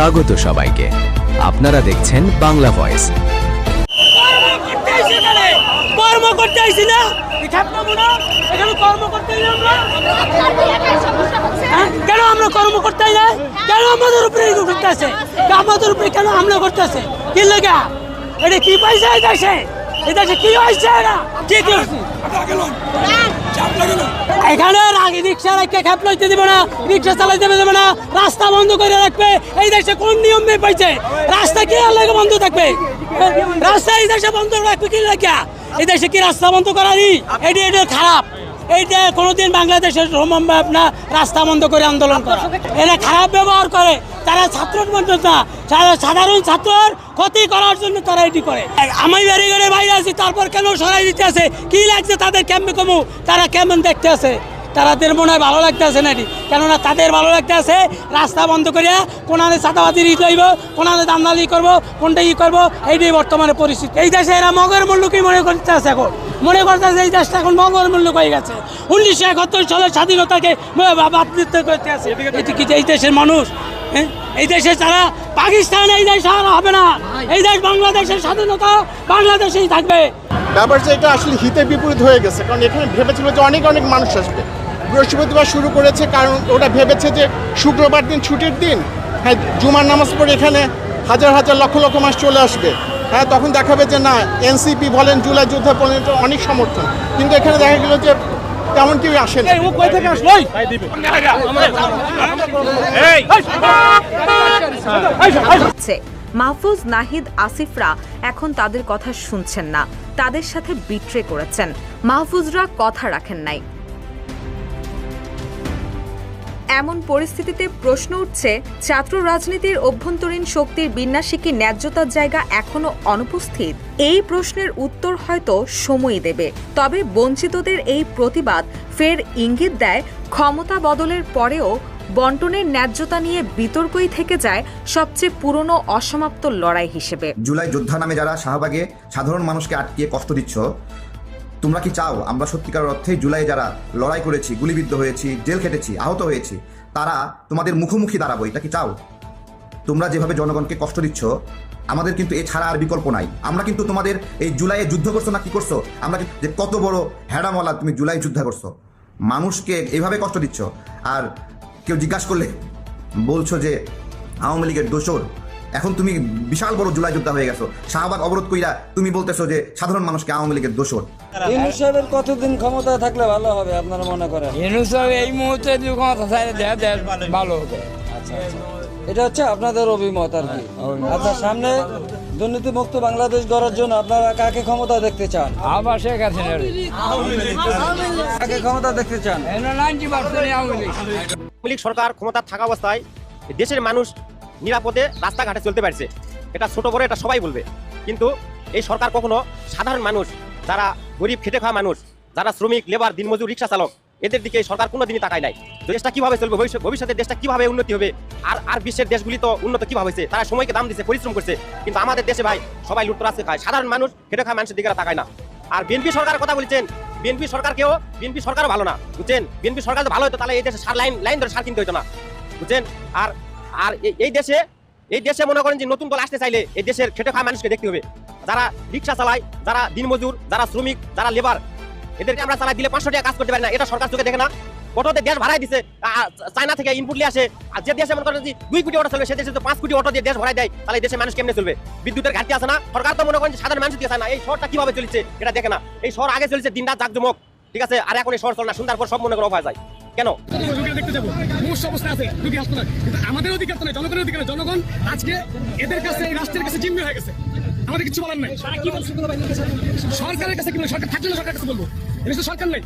স্বাগত সবাইকে। আপনারা দেখছেন বাংলা ভয়েস। কর্ম করতে আইছি না? এখানে কর্ম করতে আমরা? হ্যাঁ? কেন আমরা কর্ম করতে না? কেন আমাদের উপরে করতে আছে? আমাদের উপরে কেন আমরা করতে আছে? কি লাগা? এটা কি পাইছে দেশে এই দেশে কি হয়েছে এটা কি এখানে রিক্সা রাখে খেপ লইতে দেবে না, রিক্সা চালাইতে দেবে না, রাস্তা বন্ধ করে রাখবে। এই দেশে কোন নিয়ম নেই পাইছে? রাস্তা কি আর লাগে বন্ধ থাকবে? রাস্তা এই দেশে বন্ধ রাখবে কি রাখিয়া এই দেশে কি রাস্তা বন্ধ করারই? এটি এটা খারাপ। এইটা কোনোদিন বাংলাদেশের সম্ভব না রাস্তা বন্ধ করে আন্দোলন করা। এরা খারাপ ব্যবহার করে। তারা ছাত্র না সাধারণ ছাত্রর ক্ষতি করার জন্য তারা এটি করে। আমি ঘরে বাইরে আছি, তারপর কেন সরাই দিতে আছে? কি লাগছে তাদের কেমন কমু? তারা কেমন দেখতে আছে? তাদের মনে হয় ভালো লাগতে আছে নাকি? কেননা তাদের ভালো লাগতে আছে রাস্তা বন্ধ করিয়া কোনাতে চাঁদাবাজির ই লইব কোনাতে দান্দালি করব, কোনটা ই করব, এইটাই বর্তমানে পরিস্থিতি। এই দেশে এরা মগের মূল্য কি মনে করতে আছে এখন? মনে করতে আছে এই দেশটা এখন মগের মূল্য হয়ে গেছে? উনিশশো একাত্তর সালের স্বাধীনতাকে বাতিল করতে আছে এই দেশের মানুষ? হ্যাঁ? এই দেশে যারা পাকিস্তান, এই দেশ আর হবে না। এই দেশ বাংলাদেশের স্বাধীনতা, বাংলাদেশেই থাকবে। ব্যাপার যে এটা আসলে হিতে বিপরীত হয়ে গেছে, কারণ এখানে ভেবেছিল যে অনেক অনেক মানুষ আসবে। বৃহস্পতিবার শুরু করেছে কারণ ওরা ভেবেছে যে শুক্রবার দিন ছুটির দিন হ্যাঁ জুমার নামাজ পড়ে এখানে হাজার হাজার লক্ষ লক্ষ মাস চলে আসবে। হ্যাঁ তখন দেখাবে যে না এনসিপি বলেন জুলাই যুদ্ধে এটা অনেক সমর্থন। কিন্তু এখানে দেখা গেল যে তেমন কেউ আসে না হচ্ছে মাহফুজ নাহিদ আসিফরা এখন তাদের কথা শুনছেন না তাদের সাথে বিট্রে করেছেন। মাহফুজরা কথা রাখেন নাই। এমন পরিস্থিতিতে প্রশ্ন উঠছে, ছাত্র রাজনীতির অভ্যন্তরীণ শক্তির বিন্যাসে কি ন্যায্যতার জায়গা এখনও অনুপস্থিত? এই প্রশ্নের উত্তর হয়তো সময় দেবে। তবে বঞ্চিতদের এই প্রতিবাদ ফের ইঙ্গিত দেয়, ক্ষমতা বদলের পরেও বন্টনের ন্যায্যতা নিয়ে বিতর্কই থেকে যায় সবচেয়ে পুরনো অসমাপ্ত লড়াই হিসেবে। জুলাই যোদ্ধা নামে যারা শাহবাগে সাধারণ মানুষকে আটকিয়ে কষ্ট দিচ্ছ তোমরা কি চাও আমরা সত্যিকার অর্থে জুলাই যারা লড়াই করেছি, গুলিবিদ্ধ হয়েছি, জেল খেটেছি, আহত হয়েছি, তারা তোমাদের মুখোমুখি দাঁড়াবো, এটা কি চাও? তোমরা যেভাবে জনগণকে কষ্ট দিচ্ছ, আমাদের কিন্তু এছাড়া আর বিকল্প নাই। আমরা কিন্তু তোমাদের এই জুলাইয়ে যুদ্ধ করছ না, কি করছ? আমরা যে কত বড় হ্যাডামলা তুমি জুলাই যুদ্ধ করছ। মানুষকে এইভাবে কষ্ট দিচ্ছ, আর কেউ জিজ্ঞাসা করলে বলছো যে আওয়ামী লীগের দোসর এখন তুমি বিশাল বড় জুলাই যোদ্ধা হয়ে গেছো। শাহবাগ অবরোধ কইরা তুমি বলতেছো যে সাধারণ মানুষকে আওয়ামী লীগের দোসর ইউনুস সাহেবের কতদিন ক্ষমতা থাকলে ভালো হবে আপনারা মনে করেন? ইউনুস এই মুহূর্তে যদি ক্ষমতা থাকে দেয় দেশ ভালো হবে। এটা হচ্ছে আপনাদের অভিমত আর কি। আচ্ছা সামনে দুর্নীতি মুক্ত বাংলাদেশ গড়ার জন্য আপনারা কাকে ক্ষমতা দেখতে চান? আবার শেখ হাসিনা কাকে ক্ষমতা দেখতে চান? Ninety percent Awami League. Awami League সরকার ক্ষমতা থাকা অবস্থায় দেশের মানুষ নিরাপদে রাস্তাঘাটে চলতে পারছে। এটা ছোট বড়, এটা সবাই বলবে। কিন্তু এই সরকার কখনো সাধারণ মানুষ, যারা গরিব খেটে খাওয়া মানুষ, যারা শ্রমিক, লেবার, দিনমজুর, রিক্সা চালক, এদের দিকে এই সরকার কোনোদিনই তাকায় নাই। দেশটা কীভাবে চলবে ভবিষ্যতে দেশটা কীভাবে উন্নতি হবে, আর আর বিশ্বের দেশগুলি তো উন্নত কীভাবে হয়েছে, তারা সময়কে দাম দিচ্ছে পরিশ্রম করছে। কিন্তু আমাদের দেশে ভাই, সবাই লুটতরাজকে খায় সাধারণ মানুষ, খেটে খাওয়া মানুষের দিকে তাকায় না। আর বিএনপি সরকারের কথা বলছেন, বিএনপি সরকারকেও, বিএনপি সরকারও ভালো না। বুঝছেন? বিএনপি সরকার ভালো হতো, তাহলে এই দেশে সার লাইন লাইন ধরে সার কিনতে হতো না। বুঝছেন? আর আর এই- দেশে, এই দেশে মনে করেন যে নতুন দল আসতে চাইলে এই দেশের খেটে খাওয়া মানুষকে দেখতে হবে। যারা রিক্সা চালায়, যারা দিনমজুর, যারা শ্রমিক, যারা লেবার, এদেরকে আমরা চালাই দিলে পাঁচশো টাকা কাজ করতে পারি না। এটা সরকার চোখে দেখে না। অটোতে দেশ ভাড়াই দিছে চায়না থেকে ইনপুট নিয়ে আসে। আর যে দেশে মনে করেন যে দুই কোটি অটো চলবে, সে দেশে তো পাঁচ কোটি অটো দিয়ে দেশ ভরাই দেয়। তাহলে দেশে মানুষ কেমনে চলবে? বিদ্যুতের ঘাটতি আছে না? সরকার তো মনে করেন যে সাধারণ মানুষ দিয়ে না। এই শহরটা কীভাবে চলছে, এটা দেখে না। এই শহর আগে চলছে দিন রাত জাকজমক। ঠিক আছে? আর এখন এই শহর চলে না সুন্দর পর সব মনে করা হয়ে যায়। কেন? দেখতে যাব। মুমূর্ষু অবস্থা আছে রোগী হাসপাতাল কিন্তু আমাদের অধিকার তো নেই জনগণের অধিকার জনগণ আজকে এদের কাছে এই রাষ্ট্রের কাছে জিম্মি হয়ে গেছে। আমাদের কিছু বলার নাই। সরকারের কাছে কি সরকার থাকলে না সরকারের কাছে বলব। এর তো সরকার নেই।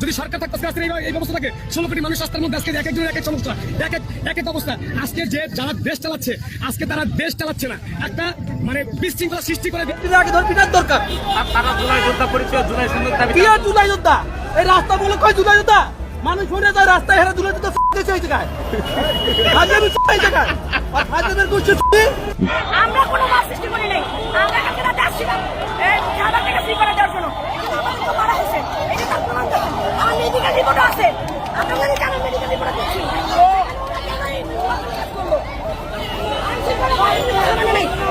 যদি সরকার থাকতো আজকে এই- এই ব্যবস্থা থাকে। ষোলো কোটি মানুষ রাস্তার মধ্যে আজকে এক একজন এক এক সমস্যা। এক এক এক এক অবস্থা। আজকে যে যারা দেশ চালাচ্ছে আজকে তারা দেশ চালাচ্ছে না। একটা মানে বিশৃঙ্খলা সৃষ্টি করে আগে ধর পিটার দরকার কি আর জুলাই যোদ্ধা? এই রাস্তা বলে কয় জুলাই যোদ্ধা? মানুষ মরে যায়, রাস্তায় হেরা দুলে তো দেশে হয়েছে গায় হাজার হয়েছে গায় আর হাজারের গোষ্ঠী আমরা কোনো মাছ সৃষ্টি করি নাই। আমরা কাছে রাতে আসছিলাম খাবার থেকে সি করে দেওয়ার জন্য। মারা হয়েছে। এটা তার প্রমাণ আমার মেডিকেল রিপোর্ট আছে। আপনাদের কেন মেডিকেল রিপোর্ট দিচ্ছি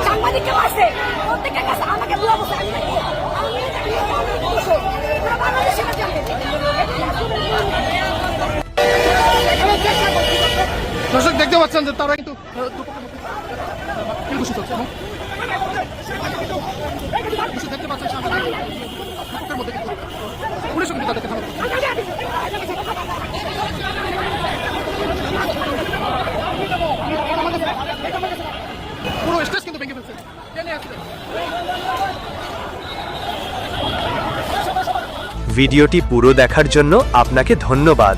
সাংবাদিককে মারছে প্রত্যেকের কাছে আমাকে দু অবস্থা দর্শক, দেখতে পাচ্ছেন যে তারা কিন্তু। পুরো স্টেজ কিন্তু ভেঙে ফেলছে ভিডিওটি পুরো দেখার জন্য আপনাকে ধন্যবাদ